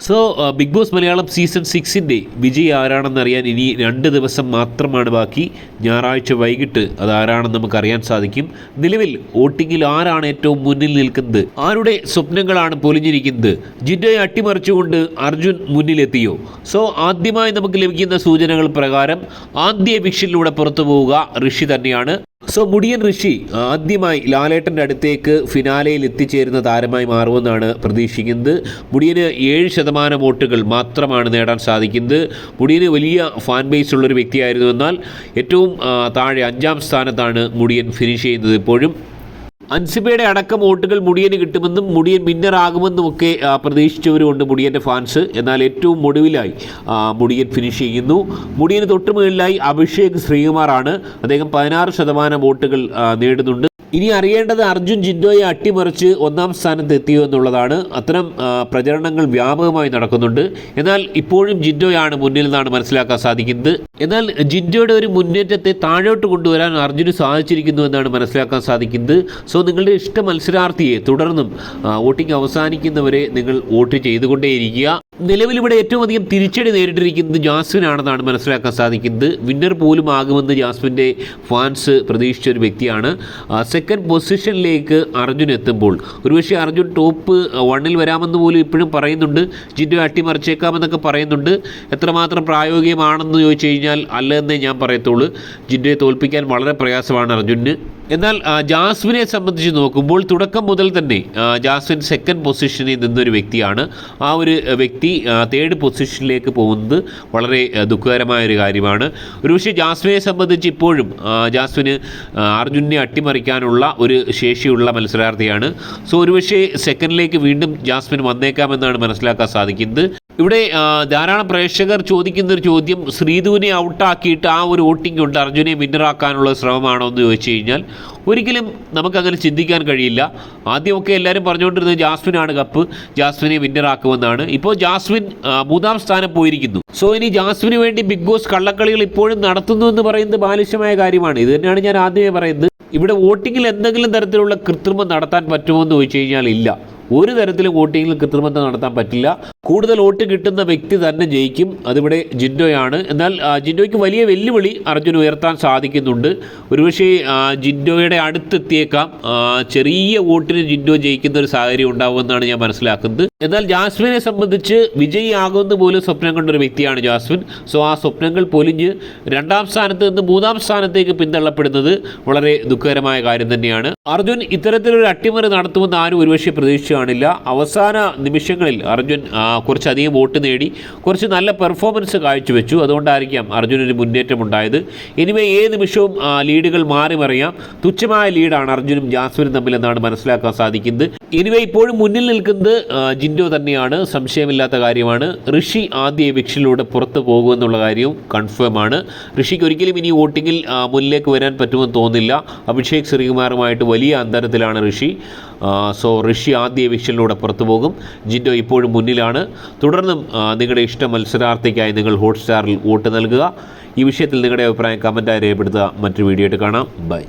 So Bigg Boss Malayalam season സിക്സിന്റെ വിജയി ആരാണെന്നറിയാൻ ഇനി രണ്ട് ദിവസം മാത്രമാണ് ബാക്കി. ഞായറാഴ്ച വൈകിട്ട് അത് ആരാണെന്ന് നമുക്ക് അറിയാൻ സാധിക്കും. നിലവിൽ വോട്ടിങ്ങിൽ ആരാണ് ഏറ്റവും മുന്നിൽ നിൽക്കുന്നത്? ആരുടെ സ്വപ്നങ്ങളാണ് പൊലിഞ്ഞിരിക്കുന്നത്? ജിൻഡോയെ അട്ടിമറിച്ചുകൊണ്ട് അർജുൻ മുന്നിലെത്തിയോ? സോ ആദ്യമായി നമുക്ക് ലഭിക്കുന്ന സൂചനകൾ പ്രകാരം ആദ്യ വിഷയിലൂടെ പുറത്തു പോവുക ഋഷി തന്നെയാണ്. സോ മുടിയൻ ഋഷി ആദ്യമായി ലാലേട്ടന്റെ അടുത്തേക്ക് ഫിനാലയിൽ എത്തിച്ചേരുന്ന താരമായി മാറുമെന്നാണ് പ്രതീക്ഷിക്കുന്നത്. മുടിയന് ഏഴ് ശതമാനം വോട്ടുകൾ മാത്രമാണ് നേടാൻ സാധിക്കുന്നത്. മുടിയന് വലിയ ഫാൻ ബേസ് ഉള്ളൊരു വ്യക്തിയായിരുന്നു. എന്നാൽ ഏറ്റവും താഴെ അഞ്ചാം സ്ഥാനത്താണ് മുടിയൻ ഫിനിഷ് ചെയ്യുന്നത് ഇപ്പോഴും. അൻസിബയുടെ അടക്കം വോട്ടുകൾ മുടിയന് കിട്ടുമെന്നും മുടിയൻ വിന്നർ ആകുമെന്നും ഒക്കെ പ്രതീക്ഷിച്ചവരുമുണ്ട് മുടിയന്റെ ഫാൻസ്. എന്നാൽ ഏറ്റവും ഒടുവിലായി മുടിയൻ ഫിനിഷ് ചെയ്യുന്നു. മുടിയന് തൊട്ട് മുകളിലായി അഭിഷേക് ശ്രീകുമാറാണ്. അദ്ദേഹം പതിനാറ് ശതമാനം വോട്ടുകൾ നേടുന്നുണ്ട്. ഇനി അറിയേണ്ടത് അർജുൻ ജിൻഡോയെ അട്ടിമറിച്ച് ഒന്നാം സ്ഥാനത്ത് എത്തിയോ എന്നുള്ളതാണ്. അത്തരം പ്രചരണങ്ങൾ വ്യാപകമായി നടക്കുന്നുണ്ട്. എന്നാൽ ഇപ്പോഴും ജിൻഡോയാണ് മുന്നിൽ നിന്നാണ് മനസ്സിലാക്കാൻ സാധിക്കുന്നത്. എന്നാൽ ജിൻഡോയുടെ ഒരു മുന്നേറ്റത്തെ താഴോട്ട് കൊണ്ടുവരാൻ അർജുന് സാധിച്ചിരിക്കുന്നു എന്നാണ് മനസ്സിലാക്കാൻ സാധിക്കുന്നത്. സോ നിങ്ങളുടെ ഇഷ്ട മത്സരാർത്ഥിയെ തുടർന്നും വോട്ടിംഗ് അവസാനിക്കുന്നവരെ നിങ്ങൾ വോട്ട് ചെയ്തുകൊണ്ടേയിരിക്കുക. നിലവിൽ ഇവിടെ ഏറ്റവും അധികം തിരിച്ചടി നേരിട്ടിരിക്കുന്നത് ജാസ്മിൻ ആണെന്നാണ് മനസ്സിലാക്കാൻ സാധിക്കുന്നത്. വിന്നർ പോലും ആകുമെന്ന് ജാസ്മിന്റെ ഫാൻസ് പ്രതീക്ഷിച്ച ഒരു വ്യക്തിയാണ് സെക്കൻഡ് പൊസിഷനിലേക്ക് അർജുൻ എത്തുമ്പോൾ ഒരുപക്ഷെ അർജുൻ ടോപ്പ് വണ്ണിൽ വരാമെന്ന് പോലും ഇപ്പോഴും പറയുന്നുണ്ട്. ജിൻഡോ അട്ടിമറിച്ചേക്കാമെന്നൊക്കെ പറയുന്നുണ്ട്. എത്രമാത്രം പ്രായോഗികമാണെന്ന് ചോദിച്ചു കഴിഞ്ഞാൽ അല്ലെന്നേ ഞാൻ പറയത്തുള്ളൂ. ജിന്റെ തോൽപ്പിക്കാൻ വളരെ പ്രയാസമാണ് അർജുന്. എന്നാൽ ജാസ്വിനെ സംബന്ധിച്ച് നോക്കുമ്പോൾ തുടക്കം മുതൽ തന്നെ ജാസ്വിൻ സെക്കൻഡ് പൊസിഷനിൽ നിന്നൊരു വ്യക്തിയാണ്. ആ ഒരു വ്യക്തി തേർഡ് പൊസിഷനിലേക്ക് പോകുന്നത് വളരെ ദുഃഖകരമായൊരു കാര്യമാണ്. ഒരുപക്ഷെ ജാസ്വിനെ സംബന്ധിച്ച് ഇപ്പോഴും ജാസ്വിന് അർജുനെ അട്ടിമറിക്കാനുള്ള ഒരു ശേഷിയുള്ള മത്സരാർത്ഥിയാണ്. സോ ഒരുപക്ഷെ സെക്കൻഡിലേക്ക് വീണ്ടും ജാസ്മിൻ വന്നേക്കാമെന്നാണ് മനസ്സിലാക്കാൻ സാധിക്കുന്നത്. ഇവിടെ ധാരാളം പ്രേക്ഷകർ ചോദിക്കുന്ന ഒരു ചോദ്യം ശ്രീധുവിനെ ഔട്ടാക്കിയിട്ട് ആ ഒരു വോട്ടിംഗ് കൊണ്ട് അർജുനെ വിന്നറാക്കാനുള്ള ശ്രമമാണോ എന്ന് ചോദിച്ചു കഴിഞ്ഞാൽ ഒരിക്കലും നമുക്കങ്ങനെ ചിന്തിക്കാൻ കഴിയില്ല. ആദ്യമൊക്കെ എല്ലാവരും പറഞ്ഞുകൊണ്ടിരുന്നത് ജാസ്മിനാണ് കപ്പ് ജാസ്മിനെ വിന്നറാക്കുമെന്നാണ്. ഇപ്പോൾ ജാസ്മിൻ മൂന്നാം സ്ഥാനം പോയിരിക്കുന്നു. സോ ഇനി ജാസ്മിന് വേണ്ടി ബിഗ് ബോസ് കള്ളക്കളികൾ ഇപ്പോഴും നടത്തുന്നു എന്ന് പറയുന്നത് ബാലിശമായ കാര്യമാണ്. ഇത് തന്നെയാണ് ഞാൻ ആദ്യമേ പറയുന്നത്. ഇവിടെ വോട്ടിങ്ങിൽ എന്തെങ്കിലും തരത്തിലുള്ള കൃത്രിമം നടത്താൻ പറ്റുമോ എന്ന് ചോദിച്ചു കഴിഞ്ഞാൽ ഇല്ല. ഒരു തരത്തിലും വോട്ടിങ്ങിൽ കൃത്രിമത്വം നടത്താൻ പറ്റില്ല. കൂടുതൽ വോട്ട് കിട്ടുന്ന വ്യക്തി തന്നെ ജയിക്കും. അതിവിടെ ജിൻഡോയാണ്. എന്നാൽ ജിൻഡോയ്ക്ക് വലിയ വെല്ലുവിളി അർജുൻ ഉയർത്താൻ സാധിക്കുന്നുണ്ട്. ഒരുപക്ഷേ ജിൻഡോയുടെ അടുത്തെത്തിയേക്കാം. ചെറിയ വോട്ടിന് ജിൻഡോ ജയിക്കുന്ന ഒരു സാഹചര്യം ഉണ്ടാവുമെന്നാണ് ഞാൻ മനസ്സിലാക്കുന്നത്. എന്നാൽ ജാസ്മിനെ സംബന്ധിച്ച് വിജയിയാകുമെന്ന് പോലും സ്വപ്നം കണ്ടൊരു വ്യക്തിയാണ് ജാസ്മിൻ. സോ ആ സ്വപ്നങ്ങൾ പൊലിഞ്ഞ് രണ്ടാം സ്ഥാനത്ത് നിന്ന് മൂന്നാം സ്ഥാനത്തേക്ക് പിന്തള്ളപ്പെടുന്നത് വളരെ ദുഃഖകരമായ കാര്യം തന്നെയാണ്. അർജുൻ ഇത്തരത്തിലൊരു അട്ടിമറി നടത്തുമെന്ന് ആരും ഒരുപക്ഷെ പ്രതീക്ഷിച്ചു കാണില്ല. അവസാന നിമിഷങ്ങളിൽ അർജുൻ കുറച്ചധികം വോട്ട് നേടി കുറച്ച് നല്ല പെർഫോമൻസ് കാഴ്ചവെച്ചു. അതുകൊണ്ടായിരിക്കാം അർജുനൊരു മുന്നേറ്റം ഉണ്ടായത്. എനിവേ ഏത് നിമിഷവും ലീഡുകൾ മാറി മറിയാം. തുച്ഛമായ ലീഡാണ് അർജുനും ജാസ്മിനും തമ്മിൽ എന്നാണ് മനസ്സിലാക്കാൻ സാധിക്കുന്നത്. എനിവേ ഇപ്പോഴും മുന്നിൽ നിൽക്കുന്നത് ജിൻഡോ തന്നെയാണ്. സംശയമില്ലാത്ത കാര്യമാണ്. ഋഷി ആദ്യ എവിക്ഷനിലൂടെ പുറത്തു പോകുമെന്നുള്ള കാര്യവും കൺഫേം ആണ്. ഋഷിക്ക് ഒരിക്കലും ഇനി വോട്ടിങ്ങിൽ മുന്നിലേക്ക് വരാൻ പറ്റുമെന്ന് തോന്നുന്നില്ല അഭിഷേക് ശ്രീകുമാറുമായിട്ട് വലിയ അന്തരത്തിലാണ് ഋഷി. സോ ഋഷി ആദ്യ എവിക്ഷനിലൂടെ പുറത്തു പോകും. ജിൻഡോ ഇപ്പോഴും മുന്നിലാണ്. തുടർന്നും നിങ്ങളുടെ ഇഷ്ട മത്സരാർത്ഥിക്കായി നിങ്ങൾ ഹോട്ട്സ്റ്റാറിൽ വോട്ട് നൽകുക. ഈ വിഷയത്തിൽ നിങ്ങളുടെ അഭിപ്രായം കമന്റായി രേഖപ്പെടുത്തുക. മറ്റൊരു വീഡിയോ ആയിട്ട് കാണാം. ബൈ.